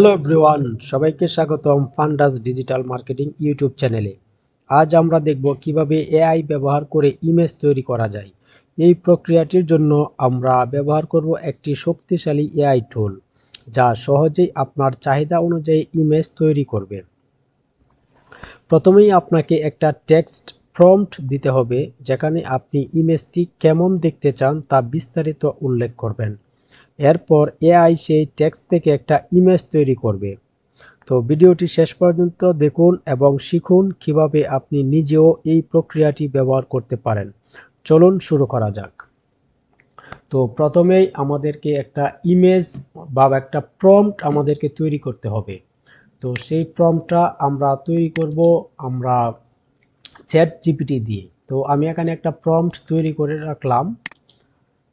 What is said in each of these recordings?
Hello everyone সবাইকে স্বাগতম ফান্ডাস digital marketing YouTube চ্যানেলে আজ আমরা দেখব কীভাবে এআই ব্যবহার করে ইমেজ তৈরি করা যায়। এই প্রক্রিয়াটির জন্য আমরা ব্যবহার করব একটি শক্তিশালী এআই টুল যা সহজেই আপনার চাহিদা অনুযায়ী ইমেজ তৈরি করবে। প্রথমেই আপনাকে একটা টেক্সট প্রম্পট দিতে হবে, যেখানে আপনি ইমেজটি কেমন দেখতে চান তা বিস্তারিত উল্লেখ করবেন। এরপর এআই সেই টেক্সট থেকে একটা ইমেজ তৈরি করবে। তো ভিডিওটি শেষ পর্যন্ত দেখুন এবং শিখুন কীভাবে আপনি নিজেও এই প্রক্রিয়াটি ব্যবহার করতে পারেন। চলুন শুরু করা যাক। তো প্রথমেই আমাদেরকে একটা ইমেজ বা একটা প্রম্পট আমাদেরকে তৈরি করতে হবে। তো সেই প্রম্পটটা আমরা তৈরি করব আমরা চ্যাট জিপিটি দিয়ে। তো আমি এখানে একটা প্রম্পট তৈরি করে রাখলাম।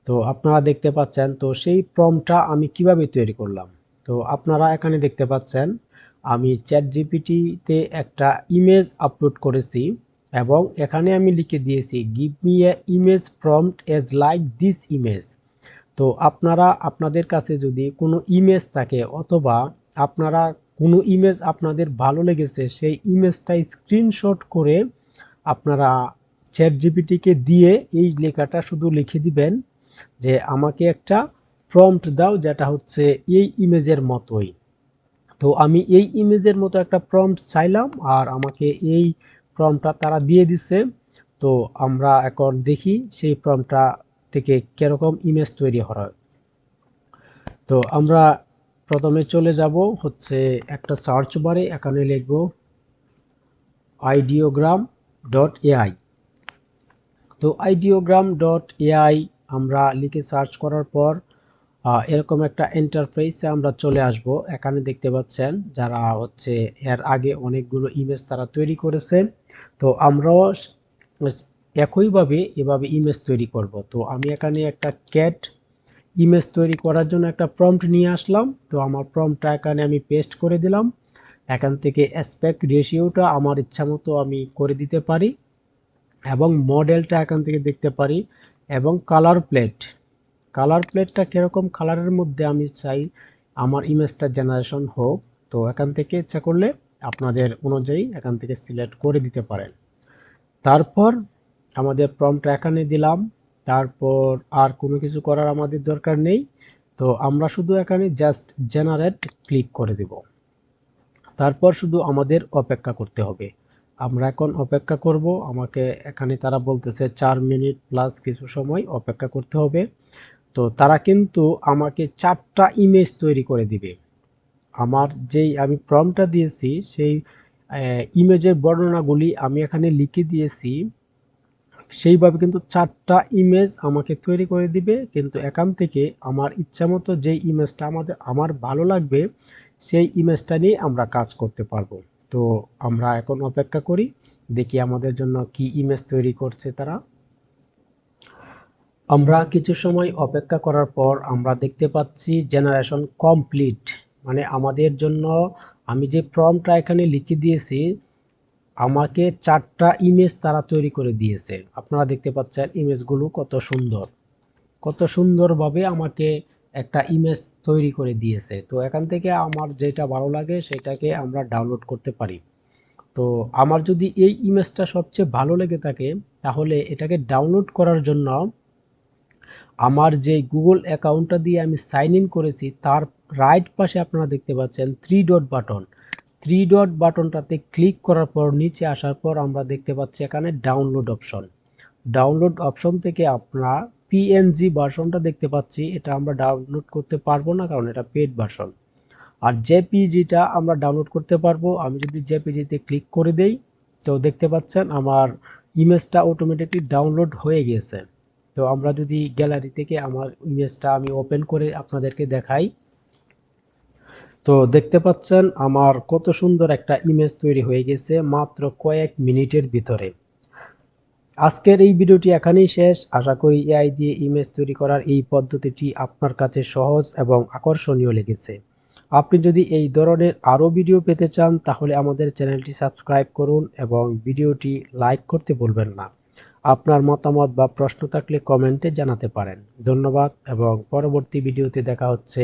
তো আপনারা দেখতে পাচ্ছেন, তো সেই প্রমটা আমি কীভাবে তৈরি করলাম? তো আপনারা এখানে দেখতে পাচ্ছেন, আমি চ্যাট জিপিটিতে একটা ইমেজ আপলোড করেছি এবং এখানে আমি লিখে দিয়েছি give me a image prompt as like this image তো আপনারা, আপনাদের কাছে যদি কোনো ইমেজ থাকে অথবা আপনারা কোনো ইমেজ আপনাদের ভালো লেগেছে, সেই ইমেজটা স্ক্রিনশট করে আপনারা চ্যাট জিপিটিকে দিয়ে এই লেখাটা শুধু লিখে দিবেন। যে আমাকে একটা প্রম্পট দাও যেটা হচ্ছে এই ইমেজের মতোই। তো আমি এই ইমেজের মতো একটা প্রম্পট চাইলাম আর আমাকে এই প্রম্পটটা তারা দিয়ে দিছে। তো আমরা এখন দেখি সেই প্রম্পটটা থেকে কীরকম ইমেজ তৈরি হয়। তো আমরা প্রথমে চলে যাব হচ্ছে একটা সার্চ বারে এখানে লিখব আইডিওগ্রাম ডট এআই তো আইডিওগ্রাম ডট এআই আমরা লিখে সার্চ করার পর এরকম একটা এন্টারপ্রাইজে আমরা চলে আসব। এখানে দেখতে পাচ্ছেন যারা হচ্ছে এর আগে অনেকগুলো ইমেজ তারা তৈরি করেছে। তো আমরাও একইভাবে এভাবে ইমেজ তৈরি করব। তো আমি এখানে একটা ক্যাট ইমেজ তৈরি করার জন্য একটা প্রম্পট নিয়ে আসলাম। তো আমার প্রম্পটটা এখানে আমি পেস্ট করে দিলাম। এখান থেকে অ্যাসপেক্ট রেশিওটা আমার ইচ্ছা মতো আমি করে দিতে পারি এবং মডেলটা এখান থেকে দেখতে পারি। এবং কালার প্লেট কালার প্লেটটা কীরকম কালারের মধ্যে আমি চাই আমার ইমেজটা জেনারেশন হোক, তো এখান থেকে ইচ্ছা করলে আপনাদের অনুযায়ী এখান থেকে সিলেক্ট করে দিতে পারেন। তারপর আমাদের প্রমটা এখানে দিলাম। তারপর আর কোনো কিছু করার আমাদের দরকার নেই। তো আমরা শুধু এখানে জাস্ট জেনারেট ক্লিক করে দেব। তারপর শুধু আমাদের অপেক্ষা করতে হবে। আমরা এখন অপেক্ষা করব। আমাকে এখানে তারা বলতেছে চার মিনিট প্লাস কিছু সময় অপেক্ষা করতে হবে। তো তারা কিন্তু আমাকে চারটা ইমেজ তৈরি করে দিবে। আমার যেই আমি প্রমটা দিয়েছি, সেই ইমেজের বর্ণনাগুলি আমি এখানে লিখে দিয়েছি। সেইভাবে কিন্তু চারটা ইমেজ আমাকে তৈরি করে দিবে। কিন্তু এখান থেকে আমার ইচ্ছা মতো যেই ইমেজটা আমাদের, আমার ভালো লাগবে, সেই ইমেজটা নিয়ে আমরা কাজ করতে পারব। তো আমরা এখন অপেক্ষা করি, দেখি আমাদের জন্য কি ইমেজ তৈরি করছে তারা। আমরা কিছু সময় অপেক্ষা করার পর আমরা দেখতে পাচ্ছি জেনারেশন কমপ্লিট মানে আমাদের জন্য আমি যে প্রমটা এখানে লিখে দিয়েছি, আমাকে চারটা ইমেজ তারা তৈরি করে দিয়েছে। আপনারা দেখতে পাচ্ছেন ইমেজগুলো কত সুন্দর। কত সুন্দরভাবে আমাকে একটা ইমেজ তৈরি করে দিয়েছে। তো এখান থেকে আমার যেটা ভালো লাগে সেটাকে আমরা ডাউনলোড করতে পারি। তো আমার যদি এই ইমেজটা সবচেয়ে ভালো লেগে থাকে, তাহলে এটাকে ডাউনলোড করার জন্য আমার যে গুগল অ্যাকাউন্টটা দিয়ে আমি সাইন ইন করেছি, তার রাইট পাশে আপনারা দেখতে পাচ্ছেন three dot button three dot বাটনটাতে click করার পর, নিচে আসার পর আমরা দেখতে পাচ্ছি এখানে ডাউনলোড অপশন ডাউনলোড অপশন থেকে আপনারা পিএনজি ভার্সনটা দেখতে পাচ্ছি, এটা আমরা ডাউনলোড করতে পারব না কারণ এটা পেড ভার্সন। আর জেপিজিটা আমরা ডাউনলোড করতে পারব, আমি যদি জেপিজিতে ক্লিক করে দেই, তো দেখতে পাচ্ছেন আমার ইমেজটা অটোমেটিকলি ডাউনলোড হয়ে গেছে তো আমরা যদি গ্যালারি থেকে আমার ইমেজটা আমি ওপেন করে আপনাদেরকে দেখাই, তো দেখতে পাচ্ছেন আমার কত সুন্দর একটা ইমেজ তৈরি হয়ে গেছে মাত্র কয়েক মিনিটের ভিতরে। আজকের এই ভিডিওটি এখানেই শেষ। আশা করি এআই দিয়ে ইমেজ তৈরি করার এই পদ্ধতিটি আপনার কাছে সহজ এবং আকর্ষণীয় লেগেছে। আপনি যদি এই ধরনের আরও ভিডিও পেতে চান, তাহলে আমাদের চ্যানেলটি সাবস্ক্রাইব করুন এবং ভিডিওটি লাইক করতে বলবেন না। আপনার মতামত বা প্রশ্ন থাকলে কমেন্টে জানাতে পারেন। ধন্যবাদ এবং পরবর্তী ভিডিওতে দেখা হচ্ছে।